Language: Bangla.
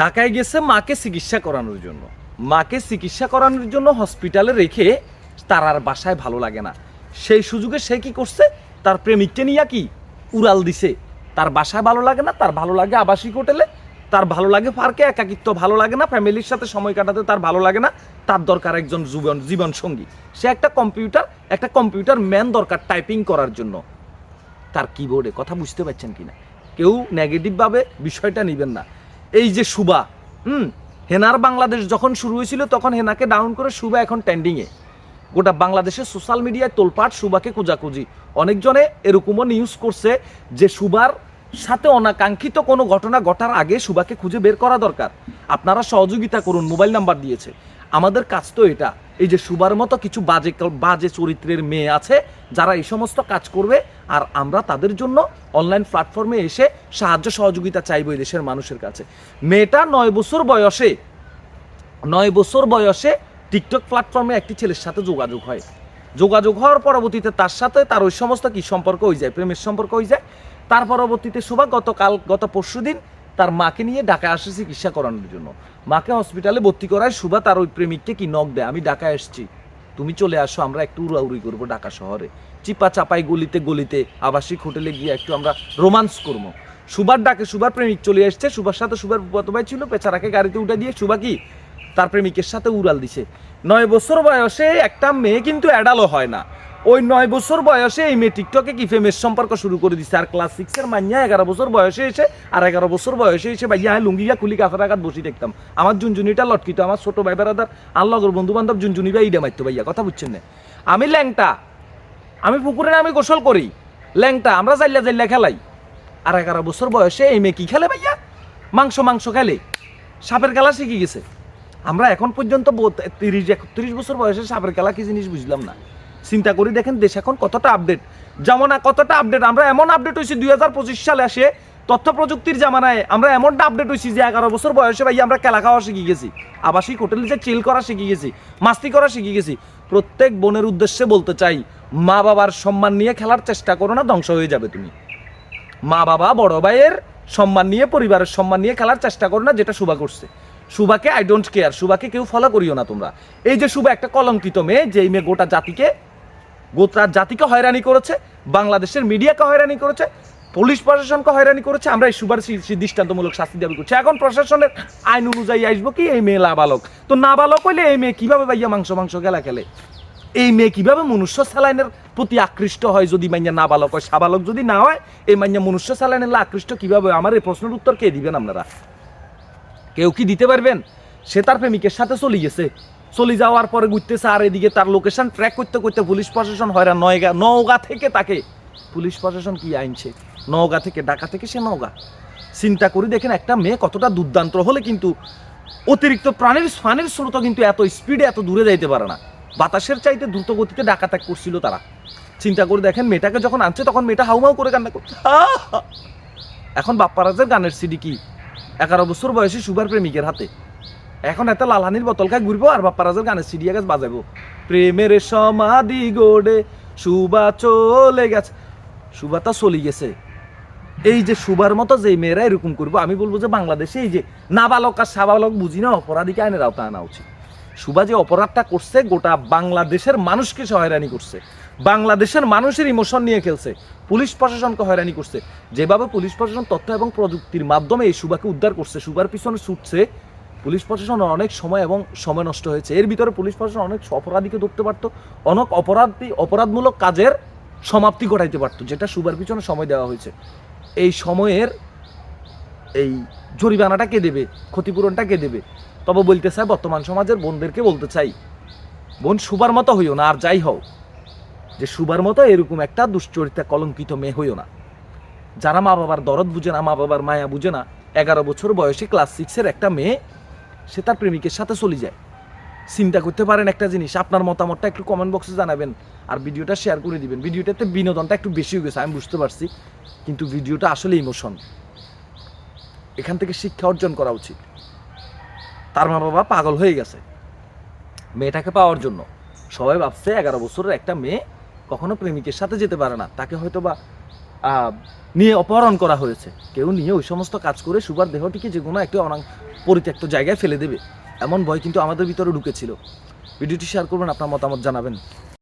ঢাকায় গেছে মাকে চিকিৎসা করানোর জন্য। মাকে চিকিৎসা করানোর জন্য হসপিটালে রেখে তার আর বাসায় ভালো লাগে না। সেই সুযোগে সে কি করছে? তার প্রেমিককে নিয়ে কি উড়াল দিছে। তার বাসায় ভালো লাগে না, তার ভালো লাগে আবাসিক হোটেলে, তার ভালো লাগে পার্কে, একাকিত্ব ভালো লাগে না, ফ্যামিলির সাথে সময় কাটাতে তার ভালো লাগে না, তার দরকার একজন জীবন জীবন সঙ্গী সে একটা কম্পিউটার একটা কম্পিউটার ম্যান দরকার টাইপিং করার জন্য। তার কিবোর্ডে কথা বুঝতে পারছেন কি না কেউ নেগেটিভভাবে বিষয়টা নেবেন না। এই যে সুবা, হুম? হেনার বাংলাদেশ যখন শুরু হয়েছিল, তখন হেনাকে ডাউন করে সুবা এখন ট্রেন্ডিংয়ে গোটা বাংলাদেশের সোশ্যাল মিডিয়ায় তোলপাট সুবাকে খোঁজাখুঁজি। অনেকজনে এরকমও নিউজ করছে যে সুবার সাথে অনাকাঙ্ক্ষিত কোনো ঘটনা ঘটার আগে সুবাকে খুঁজে বের করা দরকার। আপনারা সহযোগিতা করুন মোবাইল নাম্বার দিয়েছে। আমাদের কাজ তো এটা। এই যে সুবার মতো কিছু বাজে বাজে চরিত্রের মেয়ে আছে, যারা এই সমস্ত কাজ করবে আর আমরা তাদের জন্য অনলাইন প্ল্যাটফর্মে এসে সাহায্য সহযোগিতা চাইব এই দেশের মানুষের কাছে। মেয়েটা নয় বছর বয়সে, নয় বছর বয়সে টিকটক প্ল্যাটফর্মে একটি ছেলের সাথে যোগাযোগ হয়। যোগাযোগ হওয়ার পরবর্তীতে তার সাথে তার ওই সমস্ত কি সম্পর্ক হয়ে যায়, প্রেমের সম্পর্ক হয়ে যায়। তার পরবর্তীতে সুভা গতকাল, গত পরশুদিন তার মাকে নিয়ে ঢাকায় আসে চিকিৎসা করানোর জন্য। মাকে হসপিটালে ভর্তি করায় সুভা তার ওই প্রেমিককে কি নখ দেয়, আমি ঢাকায় এসেছি। তুমি চলে আসো, আমরা একটু উড়াউড়ি করব ঢাকা শহরে। চিপা চাপাই গলিতে গলিতে আবাসিক হোটেলে গিয়ে একটু আমরা রোমান্স করব। সুবার ডাকে সুবার প্রেমিক চলে এসছে। সুবার সাথে সুবার গত ভাই ছিল পেছারাকে গাড়িতে উঠে দিয়ে সুবা কি? তার প্রেমিকের সাথে উড়াল দিছে। নয় বছর বয়সে একটা মেয়ে কিন্তু অ্যাডালও হয় না। ওই নয় বছর বয়সে এই মেয়ে টিকটকে কি ফেমের সম্পর্ক শুরু করে দিচ্ছে আর ক্লাস সিক্সের মাইয়া এগারো বছর বয়সে এসে, আর এগারো বছর বয়সে এসে ভাইয়া হ্যাঁ লুঙ্গিয়া খুলি কাফের আঘাত বসি দেখতাম। আমার জুনজুনিটা লটকিত, আমার ছোট ভাই বেড়াদার আল্লাহর বন্ধু বান্ধব জুনজুনি ভাই ইডে মারতো ভাইয়া, কথা বুঝছেন না? আমি ল্যাংটা আমি পুকুরে আমি গোসল করি। ল্যাংটা, আমরা জাইল্লা জাইল্লা খেলাই। আর এগারো বছর বয়সে এই মেয়ে কি খেলে ভাইয়া? মাংস মাংস খেলে। সাপের খেলা শিখে গেছে। আমরা এখন পর্যন্ত তিরিশ, একত্রিশ বছর বয়সে সাপের খেলা কি জিনিস বুঝলাম না। চিন্তা করি দেখেন দেশ এখন কতটা আপডেট যেমন কতটা আপডেট আমরা এমন আপডেট হয়েছি দুই হাজার পঁচিশ সালে আসে, তথ্য প্রযুক্তির জামানায় আমরা এমনটা আপডেট হয়েছি যে এগারো বছর বয়সে ভাই আমরা খেলা খাওয়া শিখে গেছি। আবাসিক হোটেলে যে চিল করা শিখে গেছি, মাস্তি করা শিখে গেছি। প্রত্যেক বোনের উদ্দেশ্যে বলতে চাই, মা বাবার সম্মান নিয়ে খেলার চেষ্টা করো না, ধ্বংস হয়ে যাবে তুমি। মা বাবা, বড় ভাইয়ের সম্মান নিয়ে, পরিবারের সম্মান নিয়ে খেলার চেষ্টা করো না, যেটা শুভা করছে। শুভাকে আই ডোন্ট কেয়ার শুভাকে কেউ ফলো করিও না তোমরা। এই যে শুভা একটা কলঙ্কিত মেয়ে, যেই মেয়ে গোটা জাতিকে গোটা জাতিকে হয়রানি করেছে, বাংলাদেশের মিডিয়াকে হয়রানি করেছে পুলিশ প্রশাসনকে হয়রানি করেছে, আমরা এই সুবার সি- সি- দৃষ্টান্তমূলক শাস্তি দাবি করছি। এখন প্রশাসনের আইন অনুযায়ী আসব কি, এই মেয়ে নাবালক? তো নাবালক হইলে এই মেয়ে কীভাবে ভাইয়া মাংস মাংস খেলা খেলে? এই মেয়ে কীভাবে মনুষ্য স্যালাইনের প্রতি আকৃষ্ট হয় যদি মাইয়া নাবালক হয়? সাবালক যদি না হয়, এই মাইয়া মনুষ্য স্যালাইনের আকৃষ্ট কীভাবে? আমার এই প্রশ্নের উত্তর কে দিবেন আপনারা? কেউ কি দিতে পারবেন? সে তার প্রেমিকের সাথে চলে গেছে। চলে যাওয়ার পরে ঘুরতেছে আর এদিকে তার লোকেশন ট্র্যাক করতে করতে পুলিশ প্রশাসন হয়রান নয়গা নওগা থেকে তাকে পুলিশ প্রশাসন কি আইনছে নওগা থেকে ঢাকা থেকে সে নওগা। চিন্তা করি দেখেন একটা মেয়ে কতটা দুর্দান্ত। হলে কিন্তু অতিরিক্ত প্রাণের ফানের স্রোত কিন্তু এত স্পিডে এত দূরে যাইতে পারে না। বাতাসের চাইতে দ্রুত গতিতে ডাকা ত্যাগ করছিল তারা। চিন্তা করে দেখেন মেয়েটাকে যখন আনছে, তখন মেয়েটা হাউমাউ করে কান্না করছে! এখন বাপ্পারাজের গানের সিডি কি? এগারো বছর বয়সী সুগার প্রেমিকের হাতে। এখন এত লালহানির বোতল খাই ঘুরবো আর বাপ্পারাজের গানের সিডি গাছ বাজাবো। প্রেমের সমাধি গোডে সুবা চলে গেছে। সুবা তা চলে গেছে। এই যে সুবার মতো যে মেয়েরা এরকম করব, আমি বলব যে বাংলাদেশে এই যে নাবালক আর সাবালক বুঝি না, অপরাধীকে আইনের আওতায় আনা উচিত। সুবা যে অপরাধটা করছে, গোটা বাংলাদেশের মানুষকে সে হয়রানি করছে। বাংলাদেশের মানুষের ইমোশন নিয়ে খেলছে। পুলিশ প্রশাসনকে হয়রানি করছে। যেভাবে পুলিশ প্রশাসন তথ্য এবং প্রযুক্তির মাধ্যমে এই সুবাকে উদ্ধার করছে, সুবার পিছনে ছুটছে, পুলিশ প্রশাসন অনেক সময় এবং সময় নষ্ট হয়েছে। এর ভিতরে পুলিশ প্রশাসন অনেক অপরাধীকে ধরতে পারতো। অনেক অপরাধী, অপরাধমূলক কাজের সমাপ্তি ঘটাইতে পারতো, যেটা সুবার পিছনে সময় দেওয়া হয়েছে। এই সময়ের এই জরিমানাটা কে দেবে, ক্ষতিপূরণটা কে দেবে? তবে বলতে চাই, বর্তমান সমাজের বোনদেরকে বলতে চাই, বোন সুবার মতো হইও না, আর যাই হও। যে সুবার মতো এরকম একটা দুশ্চরিত্রা কলঙ্কিত মেয়ে হইও না। যারা মা বাবার দরদ বুঝে না, মা বাবার মায়া বুঝে না, এগারো বছর বয়সী ক্লাস সিক্সের একটা মেয়ে, সে তার প্রেমিকের সাথে চলে যায়। চিন্তা করতে পারেন একটা জিনিস, আপনার মতামতটা একটু কমেন্ট বক্সে জানাবেন আর ভিডিওটা শেয়ার করে দিবেন। ভিডিওটাতে বিনোদনটা একটু বেশি হয়ে গেছে, আমি বুঝতে পারছি। কিন্তু ভিডিওটা আসলে ইমোশন এখান থেকে শিক্ষা অর্জন করা উচিত। তার মা বাবা পাগল হয়ে গেছে। মেয়েটাকে পাওয়ার জন্য। সবাই ভাবছে এগারো বছরের একটা মেয়ে কখনো প্রেমিকের সাথে যেতে পারে না। তাকে হয়তো বা নিয়ে অপহরণ করা হয়েছে। কেউ নিয়ে ওই সমস্ত কাজ করে সুগার দেহটিকে যে কোনো একটা অনাং, পরিত্যক্ত জায়গায় ফেলে দেবে। এমন ভয় কিন্তু আমাদের ভিতরে ঢুকেছিল। ভিডিওটি শেয়ার করবেন আপনার মতামত জানাবেন।